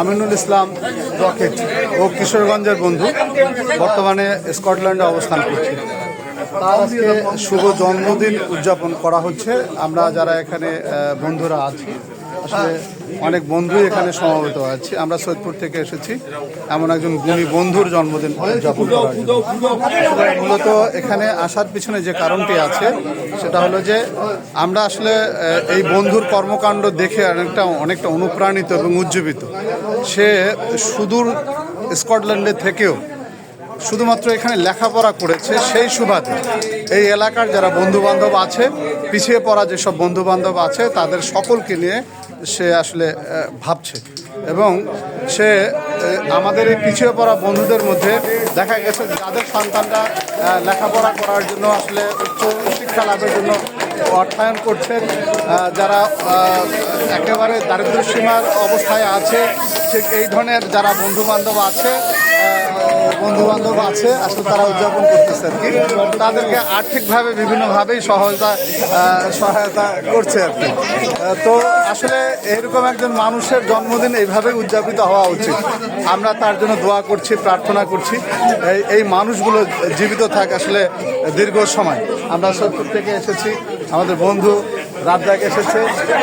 Aminul Islam rocket ও কিশোরগঞ্জের বন্ধু বর্তমানে স্কটল্যান্ডে অবস্থান করছে। তার আজকে শুভ জন্মদিন উদযাপন করা হচ্ছে। আমরা যারা এখানে বন্ধুরা আছি, আসলে অনেক বন্ধু এখানে সমবেত আছি। আমরা সৈয়দপুর থেকে এসেছি। এমন একজন গুণী বন্ধুর জন্মদিন উদযাপন মূলত এখানে আসার পিছনে যে কারণটি আছে, সেটা হলো যে আমরা আসলে এই বন্ধুর কর্মকাণ্ড দেখে অনেকটা অনেকটা অনুপ্রাণিত এবং উজ্জীবিত। সে সুদূর স্কটল্যান্ডে থেকেও শুধুমাত্র এখানে লেখাপড়া করেছে সেই সুবাদে। এই এলাকার যারা বন্ধু বান্ধব আছে, পিছিয়ে পড়া যেসব বন্ধু বান্ধব আছে, তাদের সকলকে নিয়ে সে আসলে ভাবছে। এবং সে আমাদের এই পিছিয়ে পড়া বন্ধুদের মধ্যে দেখা গেছে যাদের সন্তানরা লেখাপড়া করার জন্য আসলে উচ্চ শিক্ষা লাভের জন্য অর্থায়ন করছেন যারা একেবারে দারিদ্র সীমার অবস্থায় আছে, ঠিক এই ধরনের যারা বন্ধু বান্ধব আছে বন্ধু বান্ধব আছে, আসলে তারা উদযাপন করতেছে আর কি। তাদেরকে আর্থিকভাবে বিভিন্নভাবেই সহায়তা সহায়তা করছে আর কি। তো আসলে এরকম একজন মানুষের জন্মদিন এইভাবেই উদযাপিত হওয়া উচিত। আমরা তার জন্য দোয়া করছি, প্রার্থনা করছি। এই- এই মানুষগুলো জীবিত থাক আসলে দীর্ঘ সময়। আমরা সত্তর থেকে এসেছি। আমাদের বন্ধু রাজ্জাক এসেছে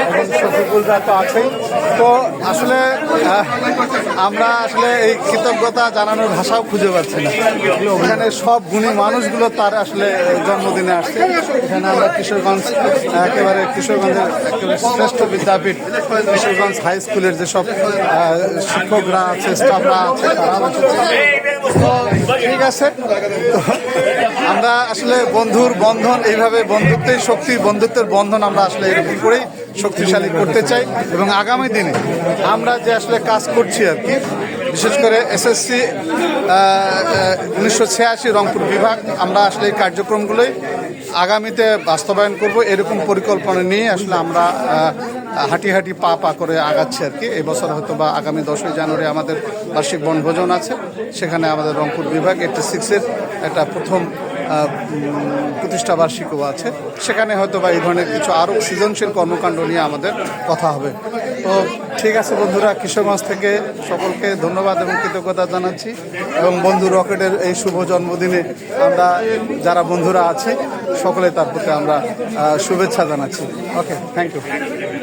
এবং শফিকুলরা তো আছেই। তো আসলে আমরা আসলে এই কৃতজ্ঞতা জানানোর ভাষাও খুঁজে পাচ্ছি না। এখানে সব গুণী মানুষগুলো তার আসলে জন্মদিনে আসছে। এখানে আমরা কিশোরগঞ্জ, একেবারে কিশোরগঞ্জের শ্রেষ্ঠ বিদ্যাপীঠ, কিশোরগঞ্জ হাই স্কুলের যেসব শিক্ষকরা আছে, স্টাফরা আছে, তারাও ঠিক আছে। আমরা আসলে বন্ধুর বন্ধন, এইভাবে বন্ধুত্বের শক্তি, বন্ধুত্বের বন্ধন আমরা আসলে এরকম করেই শক্তিশালী করতে চাই। এবং আগামী দিনে আমরা যে আসলে কাজ করছি আর কি, বিশেষ করে এসএসসি উনিশশো ছিয়াশি রংপুর বিভাগ, আমরা আসলে এই কার্যক্রমগুলোই আগামীতে বাস্তবায়ন করব, এরকম পরিকল্পনা নিয়ে আসলে আমরা হাঁটি হাঁটি পা পা করে আগাচ্ছি আর কি। এই বছর হয়তো বা আগামী দশই জানুয়ারি আমাদের বার্ষিক বনভোজন আছে। সেখানে আমাদের রংপুর বিভাগ এইটটি সিক্সের একটা প্রথম প্রতিষ্ঠা বার্ষিকও আছে। সেখানে হয়তো বা এই ধরনের কিছু আরও সৃজনশীল কর্মকাণ্ড নিয়ে আমাদের কথা হবে। তো ঠিক আছে বন্ধুরা কিশোরগঞ্জ থেকে সকলকে ধন্যবাদ এবং কৃতজ্ঞতা জানাচ্ছি। এবং বন্ধু রকেটের এই শুভ জন্মদিনে আমরা যারা বন্ধুরা আছে, সকলে তার প্রতি আমরা শুভেচ্ছা জানাচ্ছি। Okay thank you